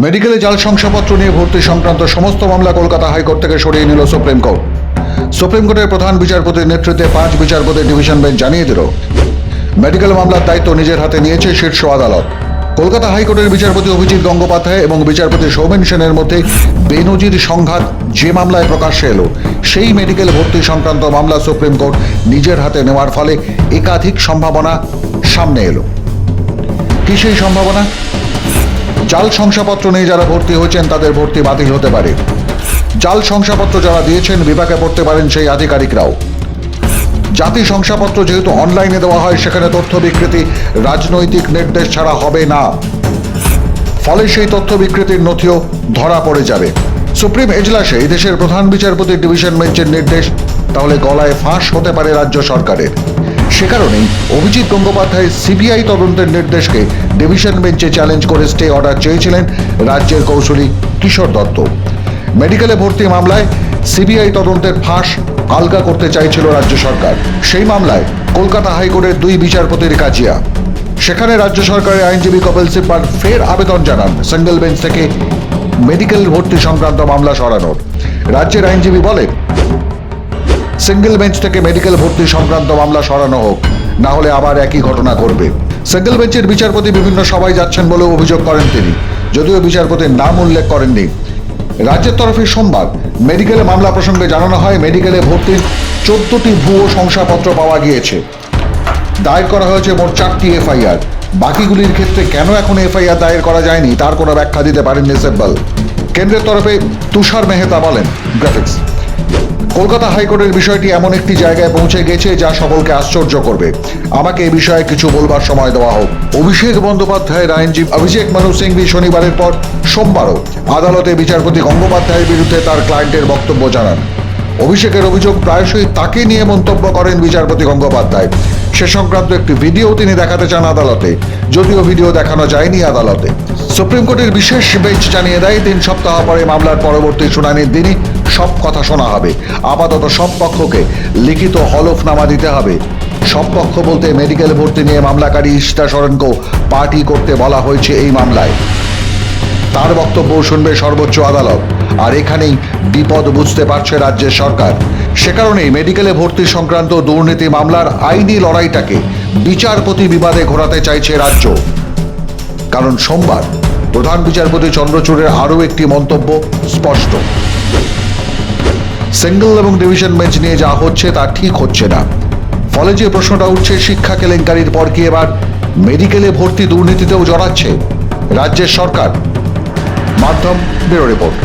মেডিকেলে জাল শংসাপত্র নিয়ে ভর্তি সংক্রান্ত সমস্ত মামলা কলকাতা হাইকোর্ট থেকে সরিয়ে নিল সুপ্রিম কোর্ট। সুপ্রিম কোর্টের প্রধান বিচারপতির নেতৃত্বে পাঁচ বিচারপতির ডিভিশন বেঞ্চ জানিয়ে দিল, মেডিকেল মামলার দায়িত্ব নিজের হাতে নিয়েছে শীর্ষ আদালত। কলকাতা হাইকোর্টের বিচারপতি অভিজিৎ গঙ্গোপাধ্যায় এবং বিচারপতি সৌমেন সেনের মধ্যে বেনজির সংঘাত যে মামলায় প্রকাশ্যে এলো, সেই মেডিকেল ভর্তি সংক্রান্ত মামলা সুপ্রিম কোর্ট নিজের হাতে নেওয়ার ফলে একাধিক সম্ভাবনা সামনে এলো। কি সেই সম্ভাবনা? জাল শংসাপত্র নিয়ে যারা ভর্তি হয়েছেন, তাদের ভর্তি বাতিল হতে পারে। জাল শংসাপত্র যারা দিয়েছেন বিভাগে পড়তে পারেন সেই আধিকারিকরাও। জাতি শংসাপত্র যেহেতু অনলাইনে দেওয়া হয়, সেখানে তথ্য বিকৃতি, রাজনৈতিক নির্দেশ ছাড়া হবে না। ফলে সেই তথ্য বিকৃতির নথিও ধরা পড়ে যাবে। সুপ্রিম এজলাসে দেশের প্রধান বিচারপতি ডিভিশন বেঞ্চের নির্দেশ, তাহলে গলায় ফাঁস হতে পারে রাজ্য সরকারের। সে কারণেই অভিজিৎ গঙ্গোপাধ্যায় সিবিআই তদন্তের নির্দেশকে ডিভিশন বেঞ্চে চ্যালেঞ্জ করে স্টে অর্ডার চেয়েছিলেন রাজ্যের কৌশলী কিশোর দত্ত। মেডিকেলে ভর্তি মামলায় সিবিআই তদন্তের ফাঁস আলগা করতে চাইছিল রাজ্য সরকার। সেই মামলায় কলকাতা হাইকোর্টের দুই বিচারপতির কাজিয়া। সেখানে রাজ্য সরকারের আইনজীবী কপিল সিব্বাল ফের আবেদন জানান সিঙ্গেল বেঞ্চ থেকে মেডিকেল ভর্তি সংক্রান্ত মামলা সরানোর। রাজ্যের আইনজীবী বলেন সিঙ্গেল বেঞ্চ থেকে মেডিকেল ভর্তি সংক্রান্ত মামলা সরানো হোক, না হলে আবার একই ঘটনা ঘটবে। সিঙ্গেল বেঞ্চের বিচারপতি বিভিন্ন সভায় যাচ্ছেন বলেও অভিযোগ করেন তিনি। যদিও বিচারপতির নাম উল্লেখ করেননি। রাজ্যের তরফে সোমবার মেডিকেলে মামলা প্রসঙ্গে জানানো হয় মেডিকেলে ভর্তির চোদ্দটি ভুয়ো শংসাপত্র পাওয়া গিয়েছে। দায়ের করা হয়েছে মোট চারটি এফআইআর। বাকিগুলির ক্ষেত্রে কেন এখন এফআইআর দায়ের করা যায়নি, তার কোনো ব্যাখ্যা দিতে পারেননি সেব্বাল। কেন্দ্রের তরফে তুষার মেহতা বলেন। গ্রাফিক্স কলকাতা হাইকোর্টের বিষয়টি এমন একটি জায়গায় পৌঁছে গেছে যা সকলকে আশ্চর্য করবে। আমাকে এ বিষয়ে কিছু বলবার সময় দেওয়া হোক। অভিষেক বন্দ্যোপাধ্যায়ের আইনজীবী অভিষেক মানু সিংভি শনিবারের পর সোমবারও আদালতে বিচারপতি গঙ্গোপাধ্যায়ের বিরুদ্ধে তার ক্লায়েন্টের বক্তব্য জানান। অভিষেকের অভিযোগ প্রায়শই তাকে নিয়ে মন্তব্য করেন বিচারপতি গঙ্গোপাধ্যায়। সে সংক্রান্ত একটি ভিডিও তিনি দেখাতে চান আদালতে। যদিও ভিডিও দেখানো যায়নি আদালতে। সুপ্রিম কোর্টের বিশেষ বেঞ্চ জানিয়ে দেয়, তিন সপ্তাহ পরে মামলার পরবর্তী শুনানির দিনই সব কথা শোনা হবে। আপাতত সব পক্ষকে লিখিত হলফনামা দিতে হবে। সব পক্ষ বলতে মেডিকেল ভর্তি নিয়ে মামলাকারী ইশিতা সরেনকেও পার্টি করতে বলা হয়েছে এই মামলায়। তার বক্তব্য শুনবে সর্বোচ্চ আদালত। আর এখানেই বিপদ বুঝতে পারছে রাজ্যের সরকার। সে কারণেই মেডিকেলে ভর্তি সংক্রান্ত দুর্নীতি মামলার আইনি লড়াইটাকে বিচারপতি বিবাদে ঘোরাতে চাইছে রাজ্য। কারণ সোমবার প্রধান বিচারপতি চন্দ্রচূড়ের আরও একটি মন্তব্য স্পষ্ট। সিঙ্গল এবং ডিভিশন বেঞ্চ নিয়ে যা হচ্ছে তা ঠিক হচ্ছে না। ফলে যে প্রশ্নটা উঠছে, শিক্ষা কেলেঙ্কারির পর কি এবার মেডিকেলে ভর্তি দুর্নীতিতেও জড়াচ্ছে রাজ্যের সরকার? মাধ্যম ব্যুরো রিপোর্ট।